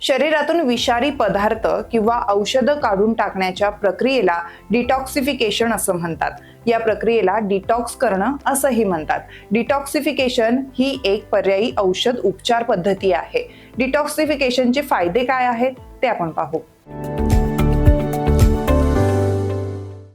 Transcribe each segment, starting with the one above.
शरीरातून विषारी पदार्थ किंवा औषधं काढून टाकण्याच्या प्रक्रियेला डिटॉक्सिफिकेशन असं म्हणतात. या प्रक्रियेला डिटॉक्स करणं असंही म्हणतात. डिटॉक्सिफिकेशन ही एक पर्यायी औषध उपचार पद्धती आहे. डिटॉक्सिफिकेशनचे फायदे काय आहेत ते आपण पाहू.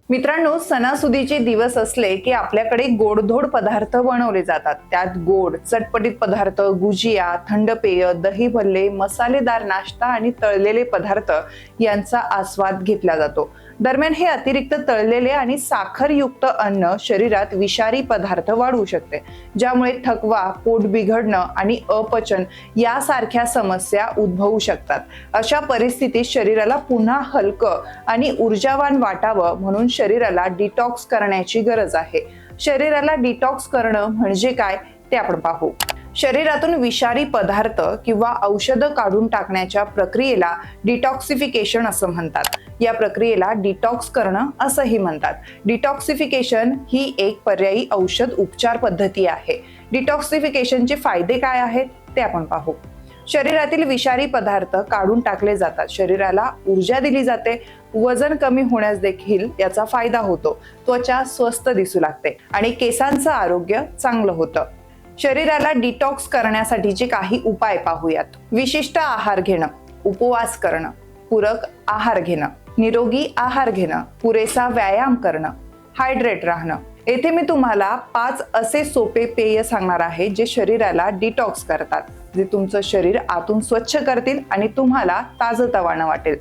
मित्रांनो सणासुदीचे दिवस असले की आपल्याकडे गोडधोड पदार्थ बनवले जातात. त्यात गोड चटपटीत पदार्थ गुजिया थंड पेय दही भल्ले मसालेदार नाश्ता आणि तळलेले पदार्थ यांचा आस्वाद घेतला जातो. दरम्यान हे अतिरिक्त तळलेले आणि साखरयुक्त अन्न शरीरात विषारी पदार्थ वाढवू शकते ज्यामुळे थकवा पोट बिघडणं आणि अपचन यासारख्या समस्या उद्भवू शकतात. अशा परिस्थितीत शरीराला पुन्हा हलकं आणि ऊर्जावान वाटावं म्हणून शरीराला डिटॉक्स करण्याची गरज आहे. शरीराला डिटॉक्स करणं म्हणजे काय? ते आपण पाहू. शरीरातून विषारी पदार्थ किंवा औषधं काढून टाकण्याच्या प्रक्रियेला डिटॉक्सिफिकेशन असं म्हणतात. या प्रक्रियेला डिटॉक्स करणं असंही म्हणतात. डिटॉक्सिफिकेशन ही एक पर्यायी औषध उपचार पद्धती आहे. डिटॉक्सिफिकेशनचे फायदे काय आहेत ते आपण पाहू. शरीरातील विषारी पदार्थ काढून टाकले जातात. शरीराला ऊर्जा दिली जाते. वजन कमी होण्यास देखील याचा फायदा होतो. त्वचा स्वस्त दिसू लागते आणि केसांचं आरोग्य चांगलं होतं. शरीराला डिटॉक्स करण्यासाठीचे काही उपाय पाहूयात. विशिष्ट आहार घेणं उपवास करणं पूरक आहार घेणं निरोगी आहार घेणं पुरेसा व्यायाम करणं हायड्रेट राहणं. येथे मी तुम्हाला पाच असे सोपे पेय सांगणार आहे जे शरीराला डिटॉक्स करतात. जे तुमचं शरीर आतून स्वच्छ करतील आणि तुम्हाला ताजतवानं वाटेल.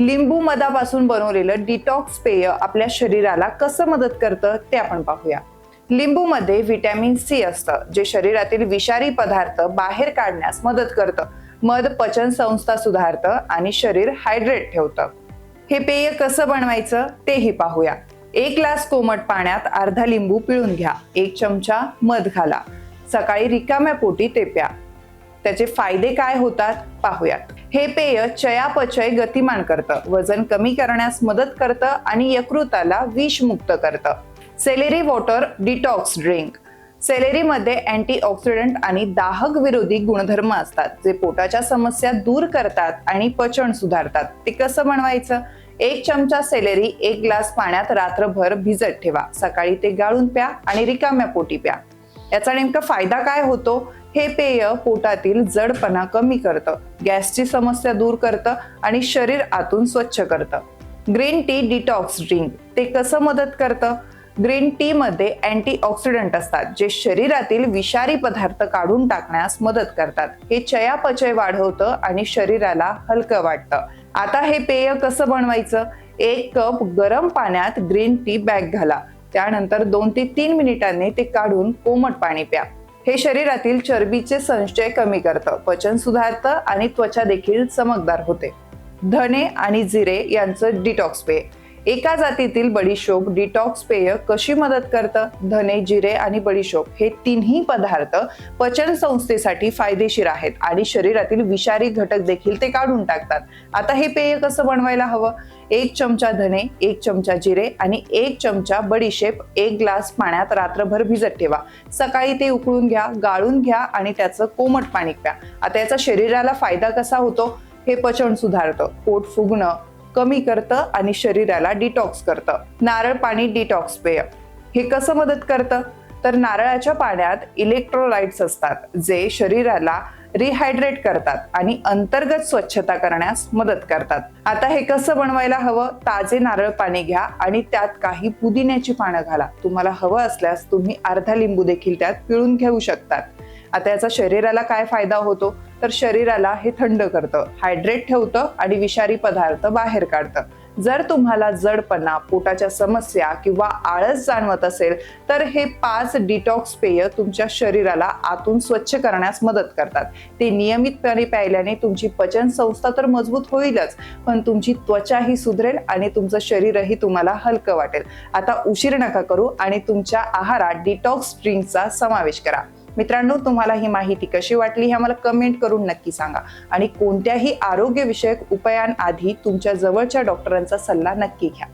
लिंबू मधापासून बनवलेलं डिटॉक्स पेय आपल्या शरीराला कसं मदत करतं ते आपण पाहूया. लिंबूमध्ये व्हिटॅमिन सी असतं जे शरीरातील विषारी पदार्थ बाहेर काढण्यास मदत करतं. मध पचन संस्था सुधारतं आणि शरीर हायड्रेट ठेवतं. हे पेय कसं बनवायचं तेही पाहूया. एक ग्लास कोमट पाण्यात अर्धा लिंबू पिळून घ्या. एक चमचा मध घाला. सकाळी रिकाम्या पोटी ते प्या त्याचे फायदे काय होतात पाहूयात. हे पेय चयापचय गतिमान करतं. वजन कमी करण्यास मदत करतं आणि यकृताला विषमुक्त करतं. सेलेरी वॉटर डिटॉक्स ड्रिंक सेलेरीमध्ये अँटीऑक्सिडंट आणि दाहक विरोधी गुणधर्म असतात जे पोटाच्या समस्या दूर करतात आणि पचन सुधारतात. ते कसं बनवायचं? एक चमचा सेलेरी एक ग्लास पाण्यात रात्रभर भिजत ठेवा. सकाळी ते गाळून प्या आणि रिकाम्या पोटी प्या. याचा नेमका फायदा काय होतो? हे पेय पोटातील जडपणा कमी करतं गॅसची समस्या दूर करतं आणि शरीर आतून स्वच्छ करतं. ग्रीन टी डिटॉक्स ड्रिंक ते कसं मदत करतं? ग्रीन टी मध्ये अँटीऑक्सिडंट असतात जे शरीरातील विषारी पदार्थ काढून टाकण्यास मदत करतात. हे चयापचय वाढवतं आणि शरीराला हलकं वाटतं. आता हे पेय कसं बनवायचं? एक कप गरम पाण्यात ग्रीन टी बॅग घाला. त्यानंतर दोन ते तीन मिनिटांनी ते काढून कोमट पाणी प्या. हे शरीरातील चरबीचे संचय कमी करतं पचन सुधारतं आणि त्वचा देखील चमकदार होते. धने आणि जिरे यांचं डिटॉक्स पेय एका जातीतील बडीशोप डिटॉक्स पेय कशी मदत करतं? धने जिरे आणि बडीशोप हे तिन्ही पदार्थ पचन संस्थेसाठी फायदेशीर आहेत आणि शरीरातील विषारी घटक देखील ते काढून टाकतात. आता हे पेय कसं बनवायला हवं? एक चमचा धने एक चमचा जिरे आणि एक चमचा बडीशेप एक ग्लास पाण्यात रात्रभर भिजत ठेवा. सकाळी ते उकळून घ्या गाळून घ्या आणि त्याचं कोमट पाणी प्या. आता याचा शरीराला फायदा कसा होतो? हे पचन सुधारतं. पोट फुगणं कमी करतं आणि शरीराला डिटॉक्स करतं. नारळ पाणी डिटॉक्स पेय. हे कसं मदत करतं? तर नारळाच्या पाण्यात इलेक्ट्रोलाइट्स असतात जे शरीराला रिहायड्रेट करतात आणि अंतर्गत स्वच्छता करण्यास मदत करतात. आता हे कसं बनवायला हवं? ताजे नारळ पाणी घ्या आणि त्यात काही पुदिन्याची पानं घाला. तुम्हाला हवं असल्यास तुम्ही अर्धा लिंबू देखील त्यात पिळून घेऊ शकतात. आता याचा शरीराला काय फायदा होतो? तर शरीराला हे थंड करतं हायड्रेट ठेवतं आणि विषारी पदार्थ बाहेर काढतं. जर तुम्हाला जडपणा पोटाच्या समस्या किंवा आळस जाणवत असेल तर हे पाच डिटॉक्स पेय तुमच्या शरीराला आतून स्वच्छ करण्यास मदत करतात. ते नियमितपणे प्यायल्याने तुमची पचन संस्था तर मजबूत होईलच पण तुमची त्वचाही सुधरेल आणि तुमचं शरीरही तुम्हाला हलकं वाटेल. आता उशीर नका करू आणि तुमच्या आहारात डिटॉक्स ड्रिंकचा समावेश करा. मित्रांनो तुम्हाला ही माहिती कशी वाटली हे आम्हाला कमेंट करून नक्की सांगा. आणि कोणत्याही आरोग्यविषयक उपायांआधी तुमच्या जवळच्या डॉक्टरांचा सल्ला नक्की घ्या.